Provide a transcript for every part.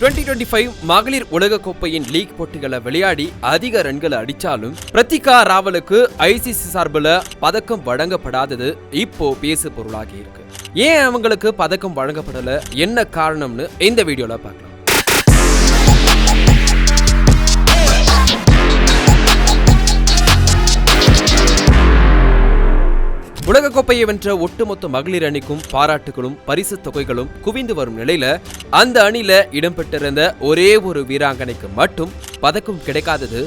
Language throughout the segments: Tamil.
டுவெண்ட்டி டுவெண்ட்டி ஃபைவ் மகளிர் உலக கோப்பையின் லீக் போட்டிகளை விளையாடி அதிக ரன்களை அடித்தாலும் பிரத்திகா ராவலுக்கு ஐசிசி சார்பில் பதக்கம் வழங்கப்படாதது இப்போ பேசு பொருளாகி இருக்கு. ஏன் அவங்களுக்கு பதக்கம் வழங்கப்படலை? என்ன காரணம்னு இந்த வீடியோவில் பார்க்கலாம். உலகக்கோப்பையை வென்ற ஒட்டுமொத்த மகளிர் அணிக்கும் பாராட்டுகளும் பரிசு தொகைகளும் குவிந்து வரும் நிலையில அந்த அணியில இடம்பெற்றிருந்த ஒரே ஒரு வீராங்கனைக்கு மட்டும் பதக்கம் கிடைக்காதது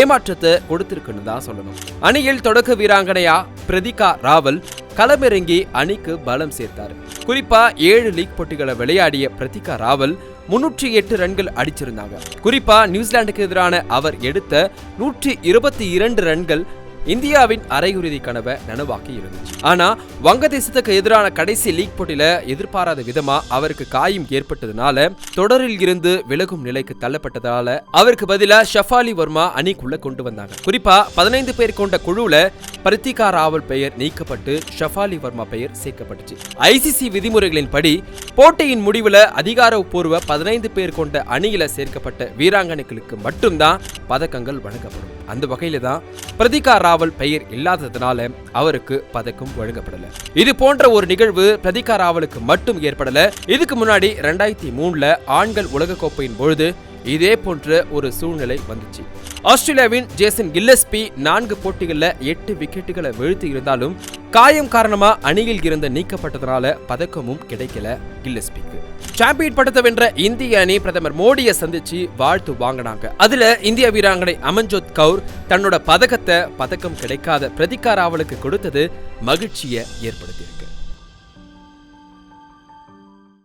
ஏமாற்றத்தை கொடுத்திருக்குன்னு தான் சொல்லணும். அணியில் தொடக்க வீராங்கனையா பிரதிகா ராவல் களமிறங்கி அணிக்கு பலம் சேர்த்தார். குறிப்பா ஏழு லீக் போட்டிகளை விளையாடிய பிரதிகா ராவல் முன்னூற்றி எட்டு ரன்கள் அடிச்சிருந்தாங்க. குறிப்பா நியூசிலாந்துக்கு எதிரான அவர் எடுத்த நூற்றி இருபத்தி இரண்டு ரன்கள் இந்தியாவின் அரையிறுதி கனவை நனவாக்கி இருந்துச்சு ஆனா வங்கதேசத்துக்கு எதிரான கடைசி லீக் போட்டியில எதிர்பாராத விதமா அவருக்கு காயம் ஏற்பட்டதுனால தொடரில் இருந்து விலகும் நிலைக்கு தள்ளப்பட்டதால அவருக்கு பதிலா ஷஃபாலி வர்மா அணிக்குள்ள கொண்டு வந்தாங்க. குறிப்பா பதினைந்து பேர் கொண்ட குழுவுல பிரத்திகா ராவல் பெயர் நீக்கப்பட்டு ஷஃபாலி வர்மா பெயர் சேர்க்கப்பட்டுச்சு. ஐசிசி விதிமுறைகளின் படி போட்டியின் முடிவுல அதிகாரப்பூர்வ பதினைந்து பேர் கொண்ட அணியில சேர்க்கப்பட்ட வீராங்கனைகளுக்கு மட்டும்தான் பதக்கங்கள் வழங்கப்படும். அந்த வகையில தான் பிரதிகா ராவல் பெயர் இல்லாததுனால அவருக்கு பதக்கம் வழங்கப்படல. இது போன்ற ஒரு நிகழ்வு பிரதிகா ராவலுக்கு மட்டும் ஏற்படல. இதுக்கு முன்னாடி ரெண்டாயிரத்தி மூணுல ஆண்கள் உலகக்கோப்பையின் பொழுது இதே போன்ற ஒரு சூழ்நிலை வந்துச்சு. ஆஸ்திரேலியாவின் ஜேசன் கில்லஸ்பி நான்கு போட்டிகளில் எட்டு விக்கெட்டுகளை வீழ்த்தி இருந்தாலும் காயம் காரணமா அணியில் இருந்து நீக்கப்பட்டதனால பதக்கமும் கிடைக்கல கில்லஸ்பிக்கு. சாம்பியன் பட்டத்தை வென்ற இந்திய அணி பிரதமர் மோடியை சந்திச்சு வாழ்த்து வாங்கினாங்க. அதுல இந்திய வீராங்கனை அமன்ஜோத் கவுர் தன்னோட பதக்கத்தை பதக்கம் கிடைக்காத பிரதிகாராவலுக்கு கொடுத்தது மகிழ்ச்சியை ஏற்படுத்தியிருக்கு.